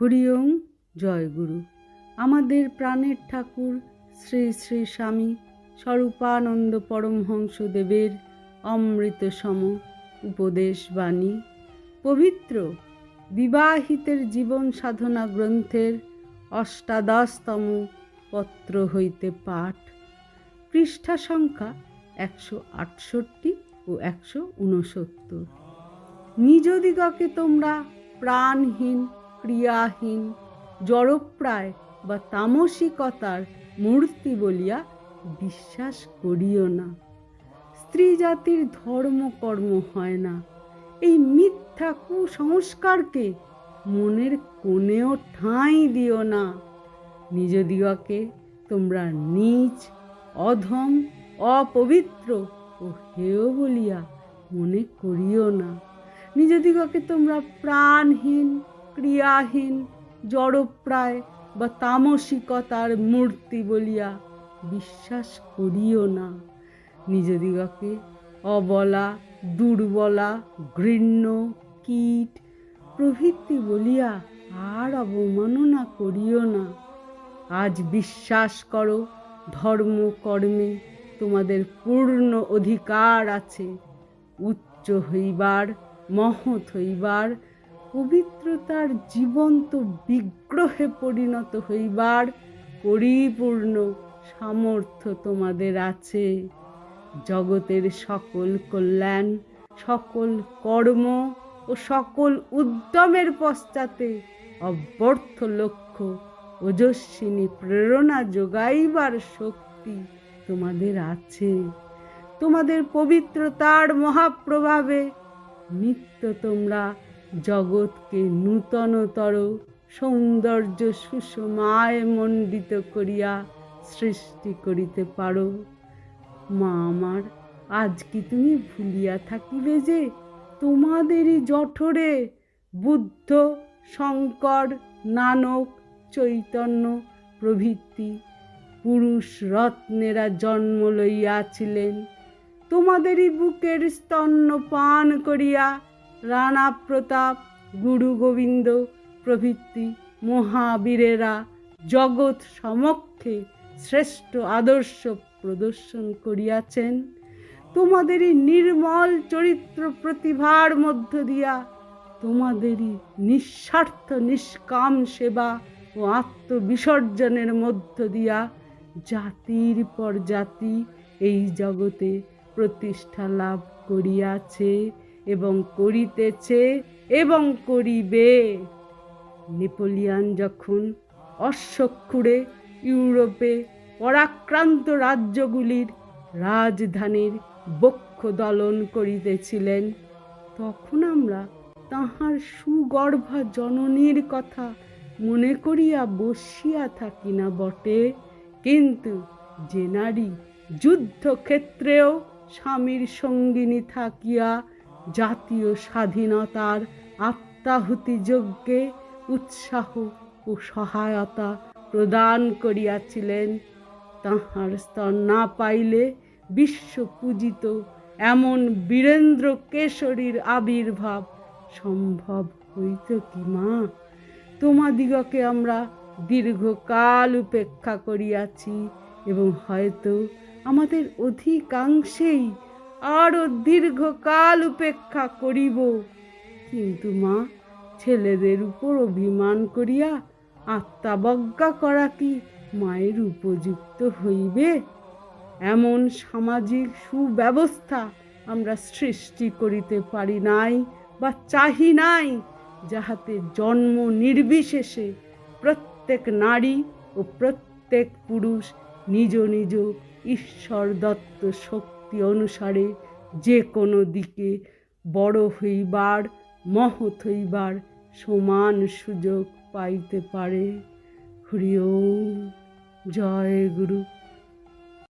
হরিওম জয় গুরু। আমাদের প্রাণের ঠাকুর শ্রী শ্রী স্বামী স্বরূপানন্দ পরমহংসদেবের অমৃত সম উপদেশ বাণী। পবিত্র বিবাহিতের জীবন সাধনা গ্রন্থের অষ্টাদশতম পত্র হইতে পাঠ। পৃষ্ঠা সংখ্যা একশো আটষট্টি ও একশো ঊনসত্তর নিজদিগকে তোমরা প্রাণহীন ক্রিয়াহীন, জড়প্রায় বা তামসিকতার মূর্তি বলিয়া বিশ্বাস করিও না। স্ত্রী জাতির ধর্ম কর্ম হয় না। এই মিথ্যা কুসংস্কারকে মনের কোণেও ঠাঁই দিও না। নিজ নিজদিগকে তোমরা নীচ, অধম, অপবিত্র ও হেয় বলিয়া মনে করিও না। নিজদিগকে তোমরা প্রাণহীন ক্রিয়াহীন, জড়প্রায় বা তামসিকতার মূর্তি বলিয়া বিশ্বাস করিও না। নিজদিগকে অবলা, দুর্বলা, ঘৃণ্য, কীট প্রভৃতি বলিয়া আর অবমাননা করিও না। আজ বিশ্বাস করো, ধর্ম, কর্মে তোমাদের পূর্ণ অধিকার আছে। উচ্চ হইবার, মহৎ হইবার পবিত্রতার জীবন্ত বিগ্রহে পরিণত হইবার পরিপূর্ণ সামর্থ্য তোমাদের আছে। জগতের সকল কল্যাণ, সকল কর্ম ও সকল উদ্যমের পশ্চাতে অব্যর্থ লক্ষ্য, ওজস্বিনী প্রেরণা যোগাইবার শক্তি তোমাদের আছে। তোমাদের পবিত্রতার মহাপ্রভাবে নিত্য তোমরা জগৎকে নূতনতর সৌন্দর্য সুষমায় মণ্ডিত করিয়া সৃষ্টি করিতে পারো। মা আমার, আজ কি তুমি ভুলিয়া থাকিবে যে তোমাদেরই জঠরে বুদ্ধ, শঙ্কর, নানক, চৈতন্য প্রভৃতি পুরুষ রত্নেরা জন্ম লইয়াছিলেন। তোমাদেরই বুকের স্তন্য পান করিয়া রানা প্রতাপ, গুরু গোবিন্দ প্রভৃতি মহাবীরেরা জগৎ সমক্ষে শ্রেষ্ঠ আদর্শ প্রদর্শন করিয়াছেন। তোমাদেরই নির্মল চরিত্র প্রতিভার মধ্য দিয়া তোমাদেরই নিঃস্বার্থ নিষ্কাম সেবা ও আত্মবিসর্জনের মধ্য দিয়া জাতির পর জাতি এই জগতে প্রতিষ্ঠা লাভ করিয়াছে। এবং করিতেছে এবং করিবে। নেপোলিয়ান যখন অশ্বক্ষুরে ইউরোপে পরাক্রান্ত রাজ্যগুলির রাজধানীর বক্ষ দলন করিতেছিলেন, তখন আমরা তাহার সুগর্ভা জননীর কথা মনে করিয়া বসিয়া থাকি না বটে। কিন্তু যে নারী যুদ্ধক্ষেত্রেও স্বামীর সঙ্গিনী থাকিয়া জাতীয় স্বাধীনতার আত্মাহুতি যজ্ঞে উৎসাহ ও সহায়তা প্রদান করিয়াছিলেন। তাহার স্তর না পাইলে বিশ্ব পূজিত এমন বীরেন্দ্র কেশরীর আবির্ভাব সম্ভব হইত কি মা? তোমাদিগকে আমরা দীর্ঘকাল উপেক্ষা করিয়াছি এবং হয়তো আমাদের অধিকাংশেই আরও দীর্ঘকাল উপেক্ষা করিব। কিন্তু মা, ছেলেদের উপর অভিমান করিয়া আত্মাবজ্ঞা করা কি মায়ের উপযুক্ত হইবে? এমন সামাজিক সুব্যবস্থা আমরা সৃষ্টি করিতে পারি নাই বা চাহি নাই, যাহাতে জন্ম নির্বিশেষে প্রত্যেক নারী ও প্রত্যেক পুরুষ নিজ নিজ ঈশ্বর দত্ত শক্তি অনুসারে যে কোনো দিকে বড় হইবার, মহৎ হইবার সমান সুযোগ পাইতে পারে। হরি ওম। জয় গুরু।